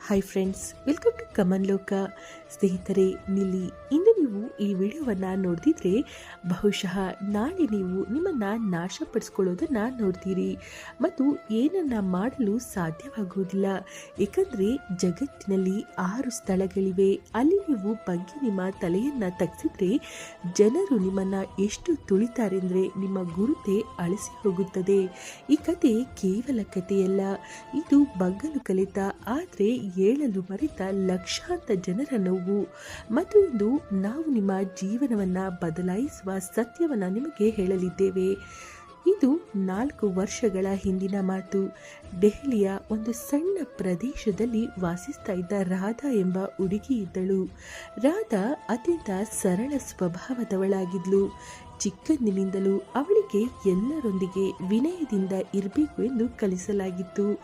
Hi friends welcome to ಕಮನ್ ಲೋಕ ಸ್ನೇಹಿತರೆ ನಿಲ್ಲಿ ಇಂದು ನೀವು ಈ ವಿಡಿಯೋವನ್ನು ನೋಡ್ತಿದ್ರೆ ಬಹುಶಃ ನಾಳೆ ನೀವು ನಿಮ್ಮನ್ನು ನಾಶಪಡಿಸ್ಕೊಳ್ಳೋದನ್ನು ನೋಡ್ತೀರಿ. ಮತ್ತು ಏನನ್ನು ಮಾಡಲು ಸಾಧ್ಯವಾಗುವುದಿಲ್ಲ. ಏಕೆಂದರೆ ಜಗತ್ತಿನಲ್ಲಿ ಆರು ಸ್ಥಳಗಳಿವೆ. ಅಲ್ಲಿ ನೀವು ಬಗ್ಗೆ ನಿಮ್ಮ ತಲೆಯನ್ನು ತಗ್ಸಿದ್ರೆ ಜನರು ನಿಮ್ಮನ್ನು ಎಷ್ಟು ತುಳಿತಾರೆಂದರೆ ನಿಮ್ಮ ಗುರುತೆ ಅಳಿಸಿ ಹೋಗುತ್ತದೆ. ಈ ಕತೆ ಕೇವಲ ಕಥೆಯಲ್ಲ ಇದು ಬಗ್ಗಲು ಕಲಿತ, ಆದರೆ ಏಳಲು ಮರೆತ ಲಕ್ಷಾಂತರ ಜನರ ನೋವು. ಮತ್ತು ಇಂದು ನಾವು ನಿಮ್ಮ ಜೀವನವನ್ನು ಬದಲಾಯಿಸುವ ಸತ್ಯವನ್ನು ನಿಮಗೆ ಹೇಳಲಿದ್ದೇವೆ. ಇದು ನಾಲ್ಕು ವರ್ಷಗಳ ಹಿಂದಿನ ಮಾತು. ದೆಹಲಿಯ ಒಂದು ಸಣ್ಣ ಪ್ರದೇಶದಲ್ಲಿ ವಾಸಿಸ್ತಾ ಇದ್ದ ರಾಧಾ ಎಂಬ ಹುಡುಗಿ ಇದ್ದಳು. ರಾಧಾ ಅತ್ಯಂತ ಸರಳ ಸ್ವಭಾವದವಳಾಗಿದ್ಲು. ಚಿಕ್ಕಂದಿನಿಂದಲೂ ಅವಳಿಗೆ ಎಲ್ಲರೊಂದಿಗೆ ವಿನಯದಿಂದ ಇರಬೇಕು ಎಂದು ಕಲಿಸಲಾಗಿತ್ತು.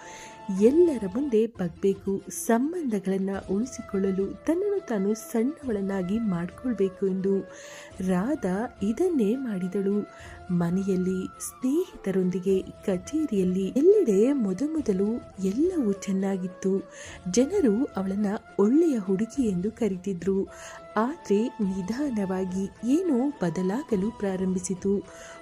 ಎಲ್ಲರ ಮುಂದೆ ಬಗ್ಬೇಕು, ಸಂಬಂಧಗಳನ್ನು ಉಳಿಸಿಕೊಳ್ಳಲು ತನ್ನನ್ನು ತಾನು ಸಣ್ಣವಳನ್ನಾಗಿ ಮಾಡಿಕೊಳ್ಬೇಕು ಎಂದು ರಾಧಾ ಇದನ್ನೇ ಮಾಡಿದಳು. ಮನೆಯಲ್ಲಿ ಸ್ನೇಹಿತರೊಂದಿಗೆ ಕಚೇರಿಯಲ್ಲಿ ಎಲ್ಲೆಡೆ ಮೊದಮೊದಲು ಎಲ್ಲವೂ ಚೆನ್ನಾಗಿತ್ತು. ಜನರು ಅವಳನ್ನ ಒಳ್ಳೆಯ ಹುಡುಗಿ ಎಂದು ಕರೀತಿದ್ರು. ಆದರೆ ನಿಧಾನವಾಗಿ ಏನೋ ಬದಲಾಗಲು ಪ್ರಾರಂಭಿಸಿತು.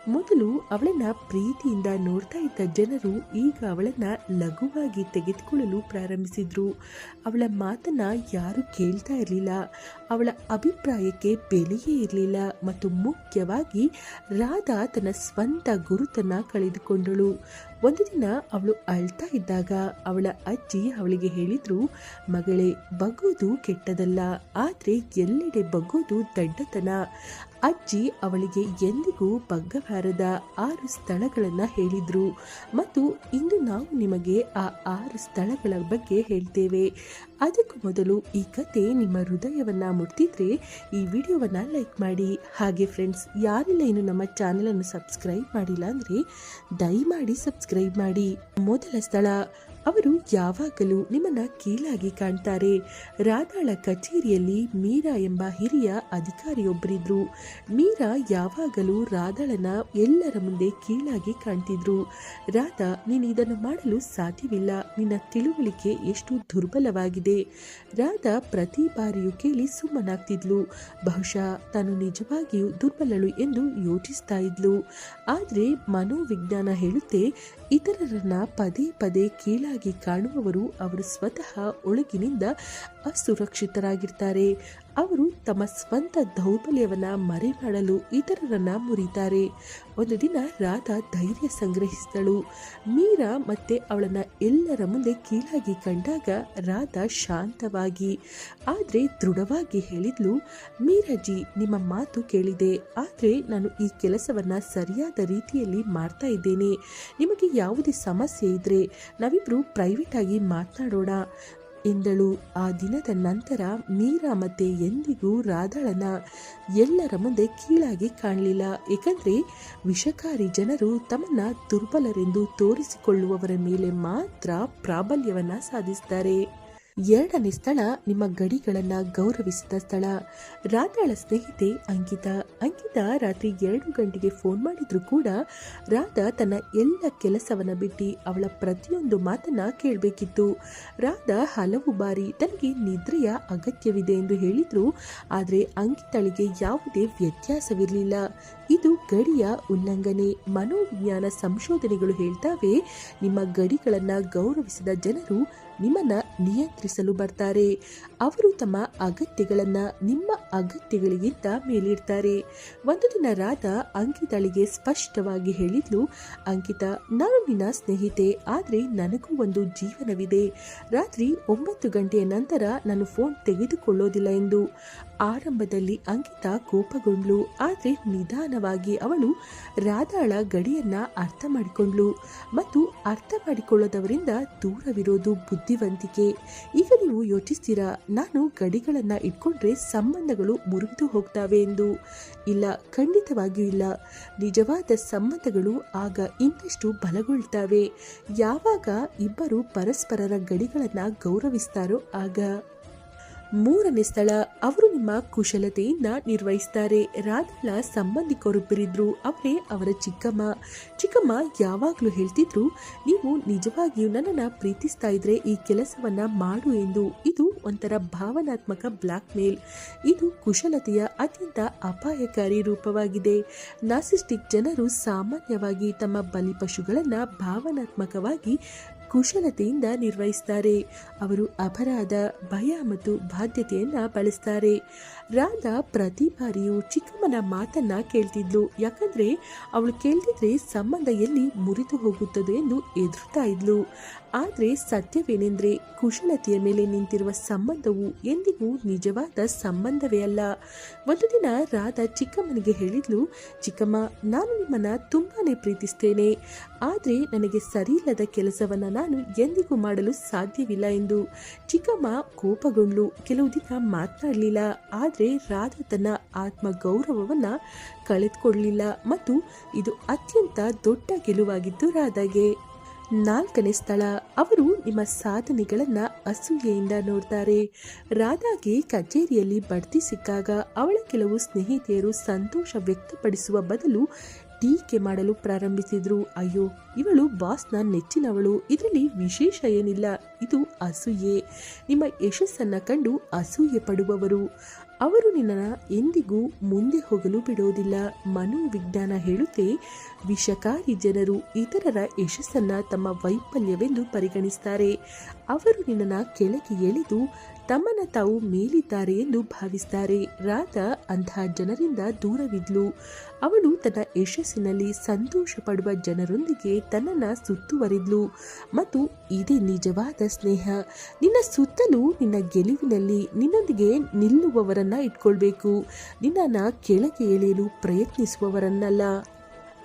ಮೊದಲು ಅವಳನ್ನ ಪ್ರೀತಿಯಿಂದ ನೋಡ್ತಾ ಇದ್ದ ಜನರು ಈಗ ಅವಳನ್ನ ಲಘುವಾಗಿ ತೆಗೆದುಕೊಳ್ಳಲು ಪ್ರಾರಂಭಿಸಿದ್ರು. ಅವಳ ಮಾತನ್ನ ಯಾರು ಕೇಳ್ತಾ ಇರಲಿಲ್ಲ. ಅವಳ ಅಭಿಪ್ರಾಯಕ್ಕೆ ಬೆಲೆಯೇ ಇರಲಿಲ್ಲ ಮತ್ತು ಮುಖ್ಯವಾಗಿ ರಾಧಾ ತನ್ನ ಸ್ವಂತ ಗುರುತನ್ನ ಕಳೆದುಕೊಂಡಳು. ಒಂದು ದಿನ ಅವಳು ಅಳ್ತಾ ಇದ್ದಾಗ ಅವಳ ಅಜ್ಜಿ ಅವಳಿಗೆ ಹೇಳಿದ್ರು, ಮಗಳೇ, ಬಗ್ಗೋದು ಕೆಟ್ಟದಲ್ಲ. ಆದರೆ ಎಲ್ಲೆಡೆ ಬಗ್ಗೋದು ದಡ್ಡತನ. ಅಜ್ಜಿ ಅವಳಿಗೆ ಎಂದಿಗೂ ಬಗ್ಗಬಾರದ ಆರು ಸ್ಥಳಗಳನ್ನು ಹೇಳಿದ್ರು. ಮತ್ತು ಇಂದು ನಾವು ನಿಮಗೆ ಆ ಆರು ಸ್ಥಳಗಳ ಬಗ್ಗೆ ಹೇಳ್ತೇವೆ. ಅದಕ್ಕೂ ಮೊದಲು ಈ ಕತೆ ನಿಮ್ಮ ಹೃದಯವನ್ನ ಮುಟ್ಟಿದ್ರೆ ಈ ವಿಡಿಯೋವನ್ನ ಲೈಕ್ ಮಾಡಿ. ಹಾಗೆ ಫ್ರೆಂಡ್ಸ್ ಯಾರೆಲ್ಲ ಇನ್ನು ನಮ್ಮ ಚಾನೆಲನ್ನು ಸಬ್ಸ್ಕ್ರೈಬ್ ಮಾಡಿಲ್ಲ ಅಂದರೆ ದಯಮಾಡಿ ಸಬ್ಸ್ಕ್ರೈಬ್ ಮಾಡಿ. ಮೊದಲ ಸ್ಥಳ ಅವರು ಯಾವಾಗಲೂ ನಿಮ್ಮನ್ನ ಕೀಳಾಗಿ ಕಾಣ್ತಾರೆ. ರಾದಾಳ ಕಚೇರಿಯಲ್ಲಿ ಮೀರಾ ಎಂಬ ಹಿರಿಯ ಅಧಿಕಾರಿಯೊಬ್ಬರಿದ್ರು. ಮೀರಾ ಯಾವಾಗಲೂ ರಾದಾಳನ ಎಲ್ಲರ ಮುಂದೆ ಕೀಳಾಗಿ ಕಾಣ್ತಿದ್ರು. ರಾಧಾ, ನೀನು ಇದನ್ನು ಮಾಡಲು ಸಾಧ್ಯವಿಲ್ಲ. ನಿನ್ನ ತಿಳುವಳಿಕೆ ಎಷ್ಟು ದುರ್ಬಲವಾಗಿದೆ. ರಾಧಾ ಪ್ರತಿ ಬಾರಿಯೂ ಕೇಳಿ ಸುಮ್ಮನಾಗ್ತಿದ್ಲು. ಬಹುಶಃ ತಾನು ನಿಜವಾಗಿಯೂ ದುರ್ಬಲಳು ಎಂದು ಯೋಚಿಸ್ತಾ ಇದ್ಲು. ಆದರೆ ಮನೋವಿಜ್ಞಾನ ಹೇಳುತ್ತೆ, ಇತರರನ್ನ ಪದೇ ಪದೇ ಕೀಳಾಗಿ ಕಾಣುವವರು ಅವರು ಸ್ವತಃ ಒಳಗಿನಿಂದ ಅಸುರಕ್ಷಿತರಾಗಿರ್ತಾರೆ. ಅವರು ತಮ್ಮ ಸ್ವಂತ ದೌರ್ಬಲ್ಯವನ್ನು ಮರೆ ಮಾಡಲು ಇತರರನ್ನ ಮುರಿತಾರೆ. ಒಂದು ದಿನ ರಾಧಾ ಧೈರ್ಯ ಸಂಗ್ರಹಿಸಿದಳು. ಮೀರಾ ಮತ್ತೆ ಅವಳನ್ನ ಎಲ್ಲರ ಮುಂದೆ ಕೀಳಾಗಿ ಕಂಡಾಗ ರಾಧಾ ಶಾಂತವಾಗಿ, ಆದರೆ ದೃಢವಾಗಿ ಹೇಳಿದ್ಲು, ಮೀರಾಜಿ, ನಿಮ್ಮ ಮಾತು ಕೇಳಿದೆ. ಆದರೆ ನಾನು ಈ ಕೆಲಸವನ್ನು ಸರಿಯಾದ ರೀತಿಯಲ್ಲಿ ಮಾಡ್ತಾ ಇದ್ದೇನೆ. ನಿಮಗೆ ಯಾವುದೇ ಸಮಸ್ಯೆ ಇದ್ದರೆ ನಾವಿಬ್ರು ಪ್ರೈವೇಟಾಗಿ ಮಾತನಾಡೋಣ. ಎಂದಳು ಆ ದಿನದ ನಂತರ ಮೀರಾ ಮತ್ತೆ ಎಂದಿಗೂ ರಾಧಳನ ಎಲ್ಲರ ಮುಂದೆ ಕೀಳಾಗಿ ಕಾಣಲಿಲ್ಲ. ಏಕೆಂದರೆ ವಿಷಕಾರಿ ಜನರು ತಮ್ಮನ್ನ ದುರ್ಬಲರೆಂದು ತೋರಿಸಿಕೊಳ್ಳುವವರ ಮೇಲೆ ಮಾತ್ರ ಪ್ರಾಬಲ್ಯವನ್ನು ಸಾಧಿಸ್ತಾರೆ. ಎರಡನೇ ಸ್ಥಳ ನಿಮ್ಮ ಗಡಿಗಳನ್ನ ಗೌರವಿಸಿದ ಸ್ಥಳ. ರಾಧಾಳ ಸ್ನೇಹಿತೆ ಅಂಕಿತಾ. ಅಂಕಿತಾ ರಾತ್ರಿ ಎರಡು ಗಂಟೆಗೆ ಫೋನ್ ಮಾಡಿದ್ರು ಕೂಡ ರಾಧಾ ತನ್ನ ಎಲ್ಲ ಕೆಲಸವನ್ನ ಬಿಟ್ಟು ಅವಳ ಪ್ರತಿಯೊಂದು ಮಾತನ್ನ ಕೇಳಬೇಕಿತ್ತು. ರಾಧಾ ಹಲವು ಬಾರಿ ತನಗೆ ನಿದ್ರೆಯ ಅಗತ್ಯವಿದೆ ಎಂದು ಹೇಳಿದ್ರು. ಆದರೆ ಅಂಕಿತಳಿಗೆ ಯಾವುದೇ ವ್ಯತ್ಯಾಸವಿರಲಿಲ್ಲ. ಇದು ಗಡಿಯ ಉಲ್ಲಂಘನೆ. ಮನೋವಿಜ್ಞಾನ ಸಂಶೋಧನೆಗಳು ಹೇಳ್ತಾವೆ, ನಿಮ್ಮ ಗಡಿಗಳನ್ನ ಗೌರವಿಸಿದ ಜನರು ನಿಮ್ಮನ್ನ ನಿಯಂತ್ರಿಸಲು ಬರ್ತಾರೆ. ಅವರು ತಮ್ಮ ಅಗತ್ಯಗಳನ್ನ ನಿಮ್ಮ ಅಗತ್ಯಗಳಿಗಿಂತ ಮೇಲಿಡ್ತಾರೆ. ಒಂದು ದಿನ ರಾತ ಅಂಕಿತಳಿಗೆ ಸ್ಪಷ್ಟವಾಗಿ ಹೇಳಿದ್ಲು, ಅಂಕಿತ, ನಾನು ನಿನ್ನ ಸ್ನೇಹಿತೆ, ಆದರೆ ನನಗೂ ಒಂದು ಜೀವನವಿದೆ. ರಾತ್ರಿ ಒಂಬತ್ತು ಗಂಟೆಯ ನಂತರ ನಾನು ಫೋನ್ ತೆಗೆದುಕೊಳ್ಳೋದಿಲ್ಲ ಎಂದು. ಆರಂಭದಲ್ಲಿ ಅಂಕಿತಾ ಕೋಪಗೊಂಡ್ಲು, ಆದರೆ ನಿಧಾನವಾಗಿ ಅವಳು ರಾಧಾಳ ಗಡಿಯನ್ನ ಅರ್ಥ ಮಾಡಿಕೊಂಡ್ಲು ಮತ್ತು ಅರ್ಥ ಮಾಡಿಕೊಳ್ಳದವರಿಂದ ದೂರವಿರೋದು ಬುದ್ಧಿವಂತಿಕೆ. ಈಗ ನೀವು ಯೋಚಿಸ್ತೀರಾ, ನಾನು ಗಡಿಗಳನ್ನ ಇಟ್ಕೊಂಡ್ರೆ ಸಂಬಂಧಗಳು ಮುರಿದು ಹೋಗ್ತಾವೆ ಎಂದು? ಇಲ್ಲ, ಖಂಡಿತವಾಗಿಯೂ ಇಲ್ಲ. ನಿಜವಾದ ಸಂಬಂಧಗಳು ಆಗ ಇನ್ನಷ್ಟು ಬಲಗೊಳ್ತಾವೆ. ಯಾವಾಗ ಇಬ್ಬರು ಪರಸ್ಪರರ ಗಡಿಗಳನ್ನು ಗೌರವಿಸ್ತಾರೋ ಆಗ? ಮೂರನೇ ಸ್ಥಳ, ಅವರು ನಿಮ್ಮ ಕುಶಲತೆಯಿಂದ ನಿರ್ವಹಿಸ್ತಾರೆ. ರಾಧಳ ಸಂಬಂಧಿಕರೊಬ್ಬರಿದ್ರು, ಅವರೇ ಅವರ ಚಿಕ್ಕಮ್ಮ. ಚಿಕ್ಕಮ್ಮ ಯಾವಾಗಲೂ ಹೇಳ್ತಿದ್ರು, ನೀವು ನಿಜವಾಗಿಯೂ ನನ್ನನ್ನು ಪ್ರೀತಿಸ್ತಾ ಇದ್ರೆ ಈ ಕೆಲಸವನ್ನ ಮಾಡು ಎಂದು. ಇದು ಒಂಥರ ಭಾವನಾತ್ಮಕ ಬ್ಲಾಕ್ ಮೇಲ್ ಇದು ಕುಶಲತೆಯ ಅತ್ಯಂತ ಅಪಾಯಕಾರಿ ರೂಪವಾಗಿದೆ. ನಾಸಿಸ್ಟಿಕ್ ಜನರು ಸಾಮಾನ್ಯವಾಗಿ ತಮ್ಮ ಬಲಿಪಶುಗಳನ್ನು ಭಾವನಾತ್ಮಕವಾಗಿ ಕುಶಲತೆಯಿಂದ ನಿರ್ವಹಿಸ್ತಾರೆ. ಅವರು ಅಪರಾಧ, ಭಯ ಮತ್ತು ಬಾಧ್ಯತೆಯನ್ನ ಬಳಸ್ತಾರೆ. ರಾಧಾ ಪ್ರತಿ ಬಾರಿಯೂ ಚಿಕ್ಕಮ್ಮನ ಮಾತನ್ನ ಕೇಳ್ತಿದ್ಲು. ಯಾಕಂದ್ರೆ, ಅವಳು ಕೇಳ್ತಿದ್ರೆ ಸಂಬಂಧ ಎಲ್ಲಿ ಮುರಿದು ಹೋಗುತ್ತದೆ ಎಂದು ಎದುರುತ್ತಾ ಇದ್ಲು. ಆದರೆ ಸತ್ಯವೇನೆಂದರೆ ಕುಶಲತೆಯ ಮೇಲೆ ನಿಂತಿರುವ ಸಂಬಂಧವು ಎಂದಿಗೂ ನಿಜವಾದ ಸಂಬಂಧವೇ ಅಲ್ಲ. ಒಂದು ದಿನ ರಾಧಾ ಚಿಕ್ಕಮ್ಮನಿಗೆ ಹೇಳಿದ್ಲು, ಚಿಕ್ಕಮ್ಮ, ನಾನು ನಿಮ್ಮನ್ನು ತುಂಬಾನೇ ಪ್ರೀತಿಸ್ತೇನೆ. ಆದರೆ ನನಗೆ ಸರಿಯಿಲ್ಲದ ಕೆಲಸವನ್ನು ನಾನು ಎಂದಿಗೂ ಮಾಡಲು ಸಾಧ್ಯವಿಲ್ಲ ಎಂದು ಚಿಕ್ಕಮ್ಮ ಕೋಪಗೊಂಡ್ಲು ಕೆಲವು ದಿನ ಮಾತನಾಡಲಿಲ್ಲ. ಆದರೆ ರಾಧಾ ತನ್ನ ಆತ್ಮ ಗೌರವವನ್ನು ಕಳೆದುಕೊಳ್ಳಲಿಲ್ಲ ಮತ್ತು ಇದು ಅತ್ಯಂತ ದೊಡ್ಡ ಗೆಲುವಾಗಿದ್ದು ರಾಧಾಗೆ. ನಾಲ್ಕನೇ ಸ್ಥಳ. ಅವರು ನಿಮ್ಮ ಸಾಧನೆಗಳನ್ನ ಅಸೂಯೆಯಿಂದ ನೋಡ್ತಾರೆ. ರಾಧಾಗೆ ಕಚೇರಿಯಲ್ಲಿ ಬಡ್ತಿ ಸಿಕ್ಕಾಗ ಅವಳ ಕೆಲವು ಸ್ನೇಹಿತೆಯರು ಸಂತೋಷ ವ್ಯಕ್ತಪಡಿಸುವ ಬದಲು ಟೀಕೆ ಮಾಡಲು ಪ್ರಾರಂಭಿಸಿದ್ರು. ಅಯ್ಯೋ ಇವಳು ಬಾಸ್ನ ನೆಚ್ಚಿನವಳು. ಇದರಲ್ಲಿ ವಿಶೇಷ ಏನಿಲ್ಲ. ಇದು ಅಸೂಯೆ. ನಿಮ್ಮ ಯಶಸ್ಸನ್ನು ಕಂಡು ಅಸೂಯೆ ಪಡುವವರು. ಅವರು ನಿನ್ನ ಎಂದಿಗೂ ಮುಂದೆ ಹೋಗಲು ಬಿಡೋದಿಲ್ಲ. ಮನೋವಿಜ್ಞಾನ ಹೇಳುತ್ತೆ. ವಿಷಕಾರಿ ಜನರು ಇತರರ ಯಶಸ್ಸನ್ನ ತಮ್ಮ ವೈಫಲ್ಯವೆಂದು ಪರಿಗಣಿಸ್ತಾರೆ. ಅವರು ನಿನ್ನನ್ನು ಕೆಳಗೆ ಎಳೆದು ತಮ್ಮನ ತಾವು ಮೇಲಿದ್ದಾರೆ ಎಂದು ಭಾವಿಸ್ತಾರೆ. ರಾಧ ಅಂತಹ ಜನರಿಂದ ದೂರವಿದ್ಲು. ಅವಳು ತನ್ನ ಯಶಸ್ಸಿನಲ್ಲಿ ಸಂತೋಷ ಪಡುವ ಜನರೊಂದಿಗೆ ತನ್ನನ್ನು ಸುತ್ತುವರಿದ್ಲು ಮತ್ತು ಇದೇ ನಿಜವಾದ ಸ್ನೇಹ. ನಿನ್ನ ಸುತ್ತಲೂ ನಿನ್ನ ಗೆಲುವಿನಲ್ಲಿ ನಿನ್ನೊಂದಿಗೆ ನಿಲ್ಲುವವರನ್ನ ಇಟ್ಕೊಳ್ಬೇಕು. ನಿನ್ನನ್ನು ಕೆಳಗೆ ಎಳೆಯಲು ಪ್ರಯತ್ನಿಸುವವರನ್ನಲ್ಲ.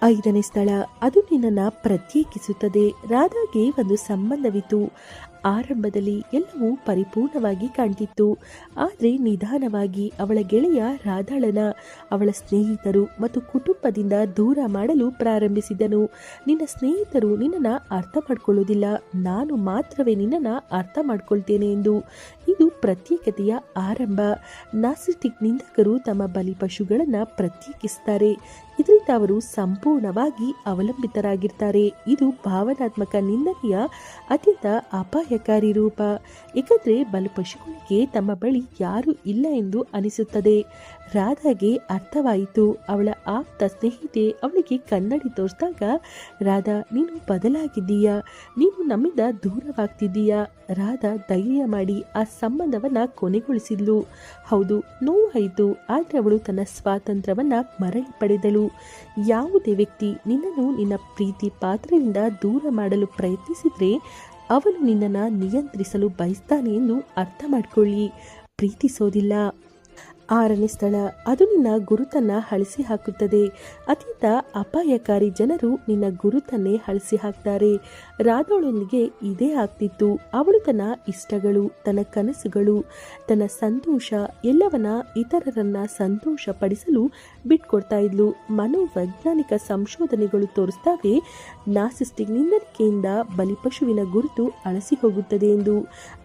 ಐದನೇ ಸ್ಥಳ, ಅದು ನಿನ್ನನ್ನು ಪ್ರತ್ಯೇಕಿಸುತ್ತದೆ. ರಾಧಾಗೆ ಒಂದು ಸಂಬಂಧವಿತ್ತು. ಆರಂಭದಲ್ಲಿ ಎಲ್ಲವೂ ಪರಿಪೂರ್ಣವಾಗಿ ಕಾಣ್ತಿತ್ತು. ಆದರೆ ನಿಧಾನವಾಗಿ ಅವಳ ಗೆಳೆಯ ರಾಧಾಳನ ಅವಳ ಸ್ನೇಹಿತರು ಮತ್ತು ಕುಟುಂಬದಿಂದ ದೂರ ಮಾಡಲು ಪ್ರಾರಂಭಿಸಿದನು. ನಿನ್ನ ಸ್ನೇಹಿತರು ನಿನ್ನನ್ನು ಅರ್ಥ ಮಾಡ್ಕೊಳ್ಳೋದಿಲ್ಲ. ನಾನು ಮಾತ್ರವೇ ನಿನ್ನನ್ನು ಅರ್ಥ ಮಾಡ್ಕೊಳ್ತೇನೆ ಎಂದು. ಇದು ಪ್ರತ್ಯೇಕತೆಯ ಆರಂಭ. ನಾಸಿಟಿಕ್ ನಿಂದಕರು ತಮ್ಮ ಬಲಿಪಶುಗಳನ್ನು ಪ್ರತ್ಯೇಕಿಸ್ತಾರೆ. ಇದರಿಂದ ಅವರು ಸಂಪೂರ್ಣವಾಗಿ ಅವಲಂಬಿತರಾಗಿರ್ತಾರೆ. ಇದು ಭಾವನಾತ್ಮಕ ನಿಂದನೆಯ ಅತ್ಯಂತ ಅಪಾಯಕಾರಿ ರೂಪ. ಏಕೆಂದರೆ ಬಲಪಶುಗಳಿಗೆ ತಮ್ಮ ಬಳಿ ಯಾರೂ ಇಲ್ಲ ಎಂದು ಅನಿಸುತ್ತದೆ. ರಾಧಾಗೆ ಅರ್ಥವಾಯಿತು. ಅವಳ ಆಪ್ತ ಸ್ನೇಹಿತೆ ಅವಳಿಗೆ ಕನ್ನಡಿ ತೋರಿಸಿದಾಗ, ರಾಧಾ, ನೀನು ಬದಲಾಗಿದ್ದೀಯಾ? ನೀನು ನಮ್ಮಿಂದ ದೂರವಾಗ್ತಿದ್ದೀಯಾ? ರಾಧಾ ಧೈರ್ಯ ಮಾಡಿ ಆ ಸಂಬಂಧವನ್ನು ಕೊನೆಗೊಳಿಸಿದ್ಲು. ಹೌದು, ನೋವಾಯಿತು. ಆದರೆ ಅವಳು ತನ್ನ ಸ್ವಾತಂತ್ರ್ಯವನ್ನು ಮರಳಿ ಪಡೆದಳು. ಯಾವುದೇ ವ್ಯಕ್ತಿ ನಿನ್ನನ್ನು ನಿನ್ನ ಪ್ರೀತಿ ಪಾತ್ರದಿಂದ ದೂರ ಮಾಡಲು ಪ್ರಯತ್ನಿಸಿದರೆ ಅವನು ನಿನ್ನನ್ನು ನಿಯಂತ್ರಿಸಲು ಬಯಸ್ತಾನೆ ಎಂದು ಅರ್ಥ ಮಾಡಿಕೊಳ್ಳಿ. ಪ್ರೀತಿಸೋದಿಲ್ಲ. ಆರನೇ ಸ್ಥಳ. ಅದು ನಿನ್ನ ಗುರುತನ್ನ ಅಳಿಸಿ ಹಾಕುತ್ತದೆ. ಅತೀತ ಅಪಾಯಕಾರಿ ಜನರು ನಿನ್ನ ಗುರುತನ್ನೇ ಅಳಿಸಿ ಹಾಕ್ತಾರೆ. ರಾಧೋಳೊಂದಿಗೆ ಇದೇ ಆಗ್ತಿತ್ತು. ಅವಳು ತನ್ನ ಇಷ್ಟಗಳು, ತನ್ನ ಕನಸುಗಳು, ತನ್ನ ಸಂತೋಷ ಎಲ್ಲವನ್ನ ಇತರರನ್ನ ಸಂತೋಷ ಪಡಿಸಲು ಬಿಟ್ಕೊಡ್ತಾ ಇದ್ಲು. ಮನೋವೈಜ್ಞಾನಿಕ ಸಂಶೋಧನೆಗಳು ತೋರಿಸ್ತಾವೆ ನಾಸಿಸ್ಟಿಕ್ ನಿಂದನಿಕೆಯಿಂದ ಬಲಿಪಶುವಿನ ಗುರುತು ಅಳಸಿ ಹೋಗುತ್ತದೆ ಎಂದು.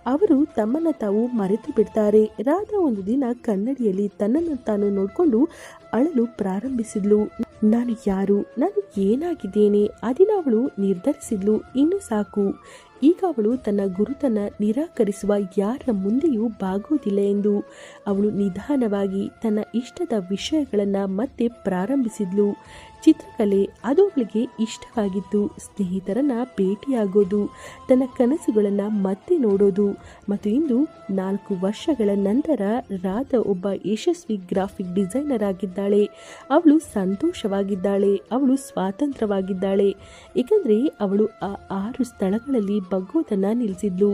ಅವರು ತಮ್ಮನ್ನ ತಾವು ಮರೆತು ಬಿಡ್ತಾರೆ. ರಾಧಾ ಒಂದು ದಿನ ಕನ್ನಡಿಯಲ್ಲಿ ತನ್ನನ್ನು ತಾನು ನೋಡಿಕೊಂಡು ಅಳಲು ಪ್ರಾರಂಭಿಸಿದ್ಲು. ನಾನು ಯಾರು? ನಾನು ಏನಾಗಿದ್ದೇನೆ? ಅದಿನ ಅವಳು ನಿರ್ಧರಿಸಿದ್ಲು. ಇನ್ನು ಸಾಕು. ಈಗ ಅವಳು ತನ್ನ ಗುರುತನ್ನ ನಿರಾಕರಿಸುವ ಯಾರ ಮುಂದೆಯೂ ಬಾಗುವುದಿಲ್ಲ ಎಂದು ಅವಳು ನಿಧಾನವಾಗಿ ತನ್ನ ಇಷ್ಟದ ವಿಷಯಗಳನ್ನು ಮತ್ತೆ ಪ್ರಾರಂಭಿಸಿದ್ಲು. ಚಿತ್ರಕಲೆ ಅದು ಅವಳಿಗೆ ಇಷ್ಟವಾಗಿದ್ದು ಸ್ನೇಹಿತರನ್ನ ಭೇಟಿಯಾಗೋದು, ತನ್ನ ಕನಸುಗಳನ್ನು ಮತ್ತೆ ನೋಡೋದು ಮತ್ತು ಇಂದು ನಾಲ್ಕು ವರ್ಷಗಳ ನಂತರ ರಾಧ ಒಬ್ಬ ಯಶಸ್ವಿ ಗ್ರಾಫಿಕ್ ಡಿಸೈನರ್ ಆಗಿದ್ದಾಳೆ. ಅವಳು ಸಂತೋಷವಾಗಿದ್ದಾಳೆ, ಅವಳು ಸ್ವಾತಂತ್ರ್ಯವಾಗಿದ್ದಾಳೆ. ಏಕೆಂದರೆ ಅವಳು ಆ ಆರು ಸ್ಥಳಗಳಲ್ಲಿ ಬಗ್ಗೋದನ್ನ ನಿಲ್ಲಿಸಿದ್ಲು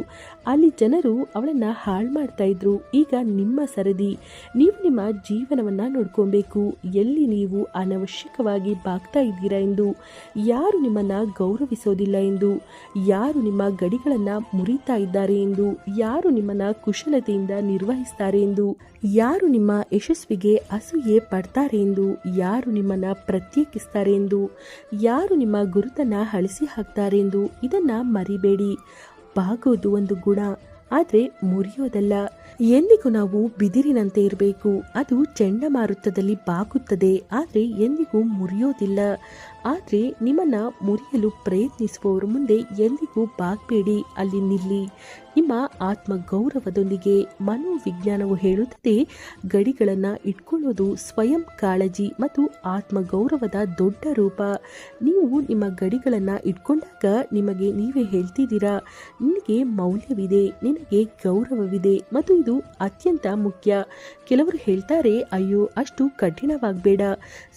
ಅಲ್ಲಿ ಜನರು ಅವಳನ್ನ ಹಾಳು ಮಾಡ್ತಾ ಇದ್ರು. ಈಗ ನಿಮ್ಮ ಸರದಿ, ನೀವು ನಿಮ್ಮ ಜೀವನವನ್ನ ನೋಡ್ಕೊಬೇಕು. ಎಲ್ಲಿ ನೀವು ಅನವಶ್ಯಕವಾಗಿ ಬಾಗ್ತಾ ಇದ್ದೀರಾ ಎಂದು. ಯಾರು ನಿಮ್ಮನ್ನ ಗೌರವಿಸೋದಿಲ್ಲ ಎಂದು. ಯಾರು ನಿಮ್ಮ ಗಡಿಗಳನ್ನ ಮುರಿತಾ ಇದ್ದಾರೆ ಎಂದು. ಯಾರು ನಿಮ್ಮನ್ನ ಕುಶಲತೆಯಿಂದ ನಿರ್ವಹಿಸ್ತಾರೆ ಎಂದು. ಯಾರು ನಿಮ್ಮ ಯಶಸ್ವಿಗೆ ಅಸೂಯೆ ಪಡ್ತಾರೆ ಎಂದು. ಯಾರು ನಿಮ್ಮನ್ನ ಪ್ರತ್ಯೇಕಿಸ್ತಾರೆ ಎಂದು. ಯಾರು ನಿಮ್ಮ ಗುರುತನ್ನು ಅಳಿಸಿ ಹಾಕ್ತಾರೆ ಎಂದು. ಇದನ್ನ ಮರಿಬೇಡಿ. ಬಾಗೋದು ಒಂದು ಗುಣ. ಆದರೆ ಮುರಿಯೋದಲ್ಲ. ಎಂದಿಗೂ ನಾವು ಬಿದಿರಿನಂತೆ ಇರಬೇಕು. ಅದು ಚಂಡಮಾರುತದಲ್ಲಿ ಬಾಗುತ್ತದೆ. ಆದರೆ ಎಂದಿಗೂ ಮುರಿಯೋದಿಲ್ಲ. ಆದರೆ ನಿಮ್ಮನ್ನ ಮುರಿಯಲು ಪ್ರಯತ್ನಿಸುವವರ ಮುಂದೆ ಎಂದಿಗೂ ಬಾಗ್ಬೇಡಿ, ಅಲ್ಲಿ ನಿಲ್ಲಿ. ನಿಮ್ಮ ಆತ್ಮ ಗೌರವದೊಂದಿಗೆ ಮನೋವಿಜ್ಞಾನವು ಹೇಳುತ್ತದೆ, ಗಡಿಗಳನ್ನು ಇಟ್ಕೊಳ್ಳೋದು ಸ್ವಯಂ ಕಾಳಜಿ ಮತ್ತು ಆತ್ಮ ಗೌರವದ ದೊಡ್ಡ ರೂಪ. ನೀವು ನಿಮ್ಮ ಗಡಿಗಳನ್ನು ಇಟ್ಕೊಂಡಾಗ ನಿಮಗೆ ನೀವೇ ಹೇಳ್ತಿದ್ದೀರಾ, ನಿನಗೆ ಮೌಲ್ಯವಿದೆ, ನಿನಗೆ ಗೌರವವಿದೆ ಮತ್ತು ಇದು ಅತ್ಯಂತ ಮುಖ್ಯ. ಕೆಲವರು ಹೇಳ್ತಾರೆ, ಅಯ್ಯೋ, ಅಷ್ಟು ಕಠಿಣವಾಗಬೇಡ.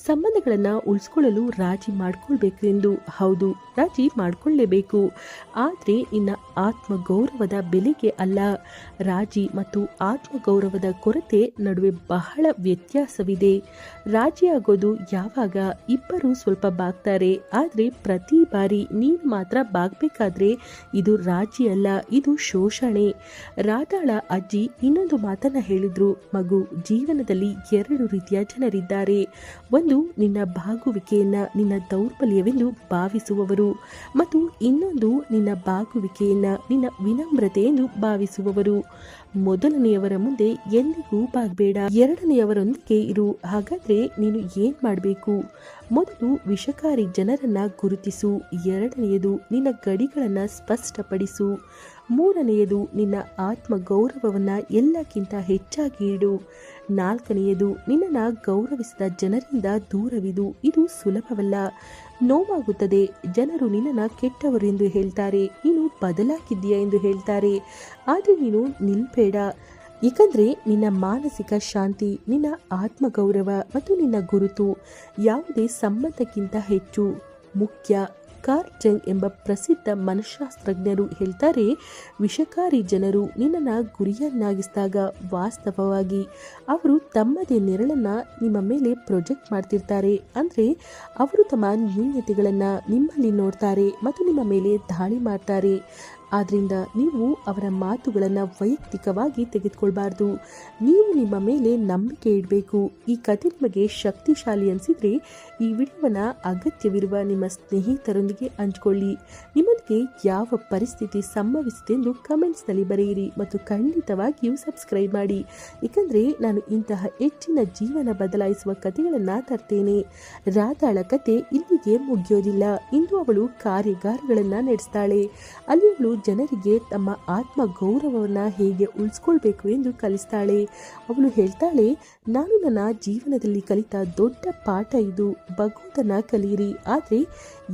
ಸಂಬಂಧಗಳನ್ನು ಉಳಿಸ್ಕೊಳ್ಳಲು ರಾಜಿ ಮಾಡ್ಕೊಳ್ಬೇಕು ಎಂದು ಹೌದು, ರಾಜಿ ಮಾಡಿಕೊಳ್ಳೇಬೇಕು. ಆದರೆ ಇನ್ನ ಆತ್ಮ ಗೌರವದ ಬೆಲೆಗೆ ಅಲ್ಲ. ರಾಜಿ ಮತ್ತು ಆತ್ಮಗೌರವದ ಕೊರತೆ ನಡುವೆ ಬಹಳ ವ್ಯತ್ಯಾಸವಿದೆ. ರಾಜಿ ಆಗೋದು ಯಾವಾಗ? ಇಬ್ಬರು ಸ್ವಲ್ಪ ಬಾಗ್ತಾರೆ. ಆದರೆ ಪ್ರತಿ ಬಾರಿ ನೀನು ಮಾತ್ರ ಬಾಗಬೇಕಾದ್ರೆ ಇದು ರಾಜಿ ಅಲ್ಲ, ಇದು ಶೋಷಣೆ. ರಾಧಾಳ ಅಜ್ಜಿ ಇನ್ನೊಂದು ಮಾತನ್ನ ಹೇಳಿದ್ರು. ಮಗು, ಜೀವನದಲ್ಲಿ ಎರಡು ರೀತಿಯ ಜನರಿದ್ದಾರೆ. ಒಂದು ನಿನ್ನ ಬಾಗುವಿಕೆಯನ್ನ, ನಿನ್ನ ದೌರ್ಬಲ್ಯವೆಂದು ಭಾವಿಸುವವರು ಮತ್ತು ಇನ್ನೊಂದು ನಿನ್ನ ಬಾಗುವಿಕೆಯನ್ನು ನಿನ್ನ ವಿನಮ್ರತೆ ಎಂದು ಭಾವಿಸುವವರು. ಮೊದಲನೆಯವರ ಮುಂದೆ ಎಂದಿಗೂ ಬಾಗಬೇಡ, ಎರಡನೆಯವರೊಂದಿಗೆ ಇರು, ಹಾಗಾದ್ರೆ ನೀನು ಏನ್ ಮಾಡಬೇಕು? ಮೊದಲು ವಿಷಕಾರಿ ಜನರನ್ನ ಗುರುತಿಸು, ಎರಡನೆಯದು ನಿನ್ನ ಗಡಿಗಳನ್ನ ಸ್ಪಷ್ಟಪಡಿಸು, ಮೂರನೆಯದು ನಿನ್ನ ಆತ್ಮ ಗೌರವವನ್ನ ಎಲ್ಲಕ್ಕಿಂತ ಹೆಚ್ಚಾಗಿ ಇಡು ನಾಲ್ಕನೆಯದು, ನಿನ್ನನ್ನು ಗೌರವಿಸಿದ ಜನರಿಂದ ದೂರವಿದು, ಇದು ಸುಲಭವಲ್ಲ. ನೋವಾಗುತ್ತದೆ, ಜನರು ನಿನ್ನನ್ನು ಕೆಟ್ಟವರು ಎಂದು ಹೇಳ್ತಾರೆ, ನೀನು ಬದಲಾಗಿದ್ದೀಯಾ ಎಂದು ಹೇಳ್ತಾರೆ. ಆದರೆ ನೀನು ನಿಲ್ಬೇಡ. ಏಕೆಂದರೆ ನಿನ್ನ ಮಾನಸಿಕ ಶಾಂತಿ, ನಿನ್ನ ಆತ್ಮಗೌರವ ಮತ್ತು ನಿನ್ನ ಗುರುತು ಯಾವುದೇ ಸಂಬಂಧಕ್ಕಿಂತ ಹೆಚ್ಚು ಮುಖ್ಯ. ಕಾರ್ಲ್ ಜಂಗ್ ಎಂಬ ಪ್ರಸಿದ್ಧ ಮನಃಶಾಸ್ತ್ರಜ್ಞರು ಹೇಳ್ತಾರೆ, ವಿಷಕಾರಿ ಜನರು ನಿನ್ನನ್ನು ಗುರಿಯನ್ನಾಗಿಸಿದಾಗ ವಾಸ್ತವವಾಗಿ ಅವರು ತಮ್ಮದೇ ನೆರಳನ್ನು ನಿಮ್ಮ ಮೇಲೆ ಪ್ರೊಜೆಕ್ಟ್ ಮಾಡ್ತಿರ್ತಾರೆ. ಅಂದರೆ ಅವರು ತಮ್ಮ ನ್ಯೂನ್ಯತೆಗಳನ್ನು ನಿಮ್ಮಲ್ಲಿ ನೋಡ್ತಾರೆ ಮತ್ತು ನಿಮ್ಮ ಮೇಲೆ ದಾಳಿ ಮಾಡ್ತಾರೆ. ಆದ್ದರಿಂದ ನೀವು ಅವರ ಮಾತುಗಳನ್ನು ವೈಯಕ್ತಿಕವಾಗಿ ತೆಗೆದುಕೊಳ್ಬಾರ್ದು. ನೀವು ನಿಮ್ಮ ಮೇಲೆ ನಂಬಿಕೆ ಇಡಬೇಕು. ಈ ಕತೆ ನಿಮಗೆ ಶಕ್ತಿಶಾಲಿ ಅನಿಸಿದರೆ ಈ ವಿಡಿಯೋವನ್ನು ಅಗತ್ಯವಿರುವ ನಿಮ್ಮ ಸ್ನೇಹಿತರೊಂದಿಗೆ ಹಂಚಿಕೊಳ್ಳಿ. ನಿಮಗೆ ಯಾವ ಪರಿಸ್ಥಿತಿ ಸಂಭವಿಸಿದೆ ಎಂದು ಕಮೆಂಟ್ಸ್ನಲ್ಲಿ ಬರೆಯಿರಿ ಮತ್ತು ಖಂಡಿತವಾಗಿಯೂ ಸಬ್ಸ್ಕ್ರೈಬ್ ಮಾಡಿ. ಏಕೆಂದರೆ ನಾನು ಇಂತಹ ಹೆಚ್ಚಿನ ಜೀವನ ಬದಲಾಯಿಸುವ ಕಥೆಗಳನ್ನು ತರ್ತೇನೆ. ರಾತಾಳ ಕತೆ ಇಲ್ಲಿಗೆ ಮುಗಿಯೋದಿಲ್ಲ. ಇಂದು ಅವಳು ಕಾರ್ಯಾಗಾರಗಳನ್ನು ನಡೆಸ್ತಾಳೆ. ಅಲ್ಲಿ ಅವಳು ಜನರಿಗೆ ತಮ್ಮ ಆತ್ಮ ಗೌರವವನ್ನು ಹೇಗೆ ಉಳಿಸ್ಕೊಳ್ಬೇಕು ಎಂದು ಕಲಿಸ್ತಾಳೆ. ಅವಳು ಹೇಳ್ತಾಳೆ, ನಾನು ನನ್ನ ಜೀವನದಲ್ಲಿ ಕಲಿತ ದೊಡ್ಡ ಪಾಠ ಇದು. ಭಗವಂತನ ಕಲಿಯಿರಿ. ಆದರೆ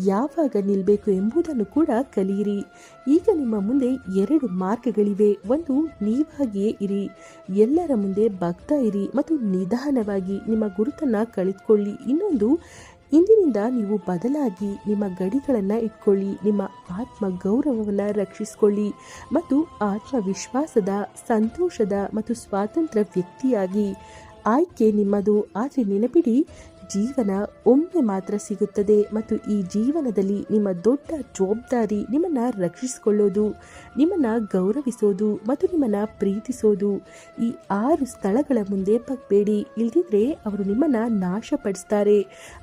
ಯಾವಾಗ ನಿಲ್ಲಬೇಕು ಎಂಬುದನ್ನು ಕೂಡ ಕಲಿಯಿರಿ. ಈಗ ನಿಮ್ಮ ಮುಂದೆ ಎರಡು ಮಾರ್ಗಗಳಿವೆ. ಒಂದು, ನೀವಾಗಿಯೇ ಇರಿ. ಎಲ್ಲರ ಮುಂದೆ ಭಕ್ತ ಇರಿ ಮತ್ತು ನಿಧಾನವಾಗಿ ನಿಮ್ಮ ಗುರುತನ್ನು ಕಳೆದುಕೊಳ್ಳಿ. ಇನ್ನೊಂದು ಇಂದಿನಿಂದ ನೀವು ಬದಲಾಗಿ ನಿಮ್ಮ ಗಡಿಗಳನ್ನು ಇಟ್ಕೊಳ್ಳಿ, ನಿಮ್ಮ ಆತ್ಮ ಗೌರವವನ್ನು ರಕ್ಷಿಸಿಕೊಳ್ಳಿ ಮತ್ತು ಆತ್ಮವಿಶ್ವಾಸದ, ಸಂತೋಷದ ಮತ್ತು ಸ್ವಾತಂತ್ರ್ಯ ವ್ಯಕ್ತಿಯಾಗಿ. ಆಯ್ಕೆ ನಿಮ್ಮದು, ಆದರೆ ನೆನಪಿಡಿ, ಜೀವನ ಒಮ್ಮೆ ಮಾತ್ರ ಸಿಗುತ್ತದೆ ಮತ್ತು ಈ ಜೀವನದಲ್ಲಿ ನಿಮ್ಮ ದೊಡ್ಡ ಜವಾಬ್ದಾರಿ ನಿಮ್ಮನ್ನು ರಕ್ಷಿಸಿಕೊಳ್ಳೋದು. ನಿಮ್ಮನ್ನು ಗೌರವಿಸೋದು ಮತ್ತು ನಿಮ್ಮನ್ನ ಪ್ರೀತಿಸೋದು. ಈ ಆರು ಸ್ಥಳಗಳ ಮುಂದೆ ಬಗ್ಬೇಡಿ ಇಲ್ದಿದ್ರೆ ಅವರು ನಿಮ್ಮನ್ನ ನಾಶಪಡಿಸ್ತಾರೆ.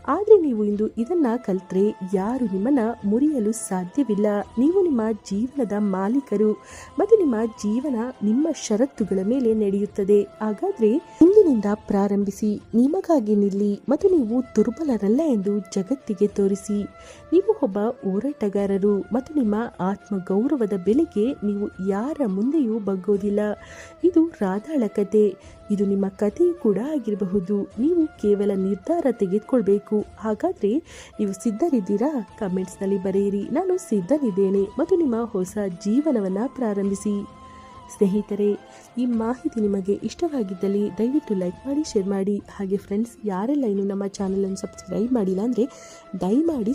ಆದರೆ ನೀವು ಇಂದು ಇದನ್ನ ಕಲಿತ್ರೆ ಯಾರು ನಿಮ್ಮನ್ನ ಮುರಿಯಲು ಸಾಧ್ಯವಿಲ್ಲ. ನೀವು ನಿಮ್ಮ ಜೀವನದ ಮಾಲೀಕರು ಮತ್ತು ನಿಮ್ಮ ಜೀವನ ನಿಮ್ಮ ಷರತ್ತುಗಳ ಮೇಲೆ ನಡೆಯುತ್ತದೆ. ಹಾಗಾದ್ರೆ ಇಂದಿನಿಂದ ಪ್ರಾರಂಭಿಸಿ. ನಿಮಗಾಗಿ ನಿಲ್ಲಿ ಮತ್ತು ನೀವು ದುರ್ಬಲರಲ್ಲ ಎಂದು ಜಗತ್ತಿಗೆ ತೋರಿಸಿ. ನೀವು ಒಬ್ಬ ಹೋರಾಟಗಾರರು ಮತ್ತು ನಿಮ್ಮ ಆತ್ಮ ಗೌರವದ ನೀವು ಯಾರ ಮುಂದೆಯೂ ಬಗ್ಗೋದಿಲ್ಲ. ಇದು ರಾಧಾಳ ಕತೆ. ಇದು ನಿಮ್ಮ ಕತೆ ಕೂಡ ಆಗಿರಬಹುದು. ನೀವು ಕೇವಲ ನಿರ್ಧಾರ ತೆಗೆದುಕೊಳ್ಬೇಕು. ಹಾಗಾದ್ರೆ ನೀವು ಸಿದ್ಧರಿದ್ದೀರಾ? ಕಮೆಂಟ್ಸ್ನಲ್ಲಿ ಬರೆಯಿರಿ. ನಾನು ಸಿದ್ಧನಿದ್ದೇನೆ ಮತ್ತು ನಿಮ್ಮ ಹೊಸ ಜೀವನವನ್ನು ಪ್ರಾರಂಭಿಸಿ. ಸ್ನೇಹಿತರೆ, ಈ ಮಾಹಿತಿ ನಿಮಗೆ ಇಷ್ಟವಾಗಿದ್ದಲ್ಲಿ ದಯವಿಟ್ಟು ಲೈಕ್ ಮಾಡಿ, ಶೇರ್ ಮಾಡಿ. ಹಾಗೆ ಫ್ರೆಂಡ್ಸ್ ಯಾರೆಲ್ಲ ಇನ್ನು ನಮ್ಮ ಚಾನಲನ್ನು ಸಬ್ಸ್ಕ್ರೈಬ್ ಮಾಡಿಲ್ಲ ಅಂದರೆ ದಯಮಾಡಿ